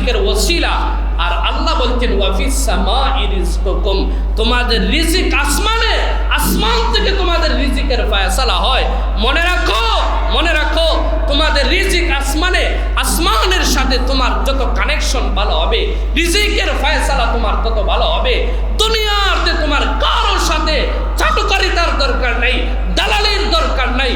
রিজিকের ওসিলা, আর আল্লাহ বলছেন ওয়াফিস সামা ইরিজকুম তোমাদের রিজিক আসমানে, আসমান থেকে তোমাদের রিজিকের ফায়সালা হয়। মনে রাখো মনে রাখো, তোমাদের রিজিক আসমানে, আসমানের সাথে তোমার যত কানেকশন ভালো হবে, রিজিকের ফায়সালা তোমার তত ভালো হবে। দুনিয়াতে তোমার কারোর সাথে চাটুকারিতার দরকার নাই, দালালির দরকার নাই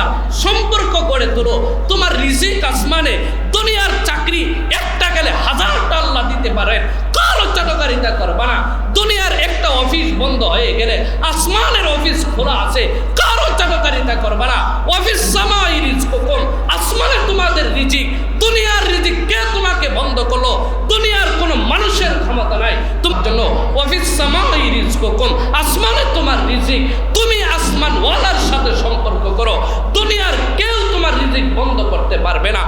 তোমার সম্পর্ক গড়ে তোলো। তোমার রিজিক আসমানে দুনিয়ার চাকরি একটা গেলে হাজারটা আল্লাহ দিতে পারেন কারও চাটকারিতা করবা না? দুনিয়ার একটা অফিস বন্ধ হয়ে গেলে আসমানের অফিস খোলা আছে। কারও চাটকারিতা করবা না? অফিস সামাই রিজিক কম আসমানে তোমাদের রিজিক, দুনিয়ার রিজিক কে তোমাকে বন্ধ করল? দুনিয়ার কোনো মানুষের ক্ষমতা নাই। তোমার জন্য অফিস সামাই রিজিক কম আসমানে তোমার রিজিক করতে পারবে না।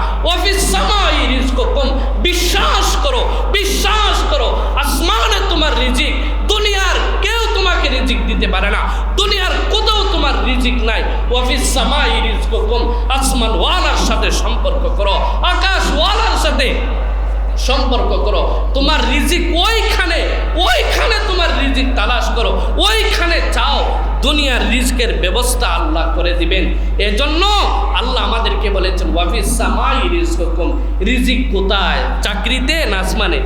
বিশ্বাস করো বিশ্বাস করো, আসমানে তোমার রিজিক, দুনিয়ার কেউ তোমাকে রিজিক দিতে পারে না। দুনিয়ার কোথাও তোমার রিজিক নাই। অফিস সামাই রিজিক কম আসমান ওয়ালার সাথে সম্পর্ক করো আকাশ ওয়ালার সাথে সম্পর্ক করো। তোমার রিজিক ওইখানে ওইখানে তোমার রিজিক তালাশ করো, ওইখানে চাও দুনিয়ার রিজকের ব্যবস্থা আল্লাহ করে দিবেন। এজন্য আল্লাহ আমাদেরকে বলেছেন, ওয়াফিস সামাই রিজকুম রিজিক কোথায়? চাকরিতে না আসমানে?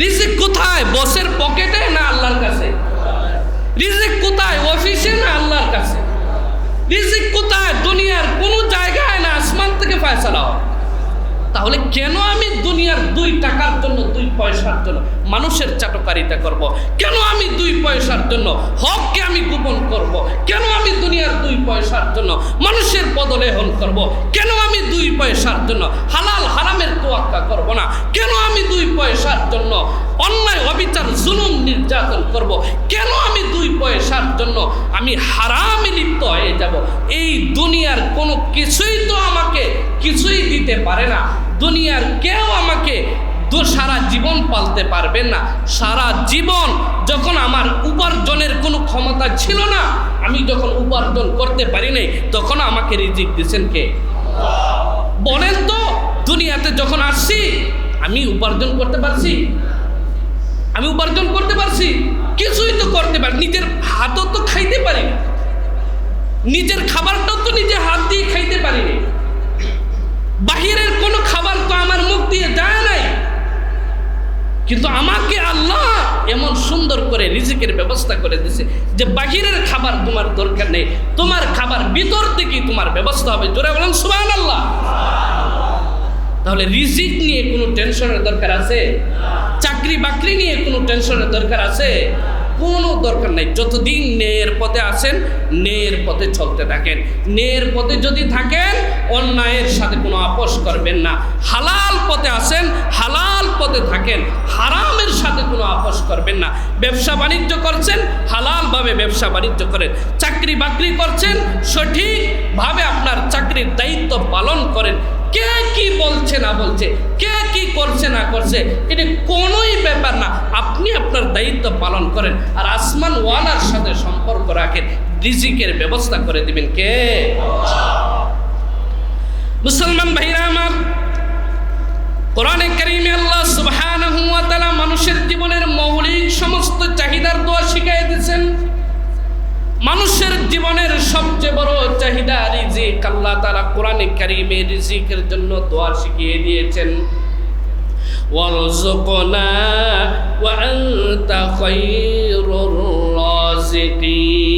রিজিক কোথায়? বসের পকেটে না আল্লাহর কাছে? রিজিক কোথায়? অফিসে না আল্লাহর কাছে? রিজিক কোথায়? দুনিয়ার কোনো তাহলে কেন আমি দুনিয়ার দুই টাকার জন্য, দুই পয়সার জন্য মানুষের চাটকারিতা করব। কেন আমি দুই পয়সার জন্য হককে আমি গোপন করব। কেন আমি দুনিয়ার দুই পয়সার জন্য মানুষের বদলেহন করব। কেন আমি দুই পয়সার জন্য হালাল হারামের তোয়াক্কা করব না কেন আমি দুই পয়সার জন্য অন্যায়, অবিচার, জুলুম নির্যাতন করব। কেন আমি দুই পয়সার জন্য আমি হারামে লিপ্ত হয়ে যাব এই দুনিয়ার কোনো কিছুই তো আমাকে কিছুই দিতে পারে না দুনিয়ার কেউ আমাকে দু সারা জীবন পালতে পারবেন না। সারা জীবন যখন আমার উপার্জনের কোনো ক্ষমতা ছিল না, আমি যখন উপার্জন করতে পারি নাই, তখন আমাকে রিজিক দিয়েছেন কে? বলেন তো, দুনিয়াতে যখন আসছি, আমি উপার্জন করতে পারছি? আমি উপার্জন করতে পারছি? কিছুই তো করতে পারি, নিজের হাতও তো খাইতে পারি নিজের খাবারটাও তো নিজে হাত দিয়ে খাইতে পারিনি কিন্তু আমাকে আল্লাহ এমন সুন্দর করে রিজিকের ব্যবস্থা করে দিছে যে বাহিরের খাবার তোমার দরকার নেই। তোমার খাবার ভিতর থেকেই তোমার ব্যবস্থা হবে। জোরে বলেন সুবাহ আল্লাহ তাহলে রিজিক নিয়ে কোনো টেনশনের দরকার আছে? চাকরি বাকরি নিয়ে কোনো টেনশনের দরকার আছে? কোনো দরকার নাই। যতদিন ন্যায়ের পথে আসেন ন্যায়ের পথে চলতে থাকেন। ন্যায়ের পথে যদি থাকেন, অন্যায়ের সাথে কোনো আপোষ করবেন না। হালাল পথে আসেন হালাল পথে থাকেন। হারামের সাথে কোনো আপোষ করবেন না। ব্যবসা বাণিজ্য করছেন, হালালভাবে ব্যবসা বাণিজ্য করেন। চাকরি বাকরি করছেন, সঠিকভাবে আপনার চাকরির দায়িত্ব পালন করেন। কে কি বলছে না বলছে, কে কি করছে না করছে, এটা কোনোই ব্যাপার না। আপনি আপনার দায়িত্ব পালন করেন আর আসমান ওয়ালার সাথে সম্পর্ক রাখেন। রিজিকের ব্যবস্থা করে দিবেন কে? মুসলমান ভাইরা আমার কোরআনে কারিমে আল্লাহ তাআলা মানুষের জীবনের মৌলিক সমস্ত চাহিদার দোয়া শিখিয়ে দিয়েছেন। মানুষের জীবনের সবচেয়ে বড় চাহিদা রিজিক, আল্লাহ তারা কোরআনে কারিমে রিজিকের জন্য দোয়া শিখিয়ে দিয়েছেন। ওয়ারযুকনা ওয়া আনতা খায়রুর রাযিকিন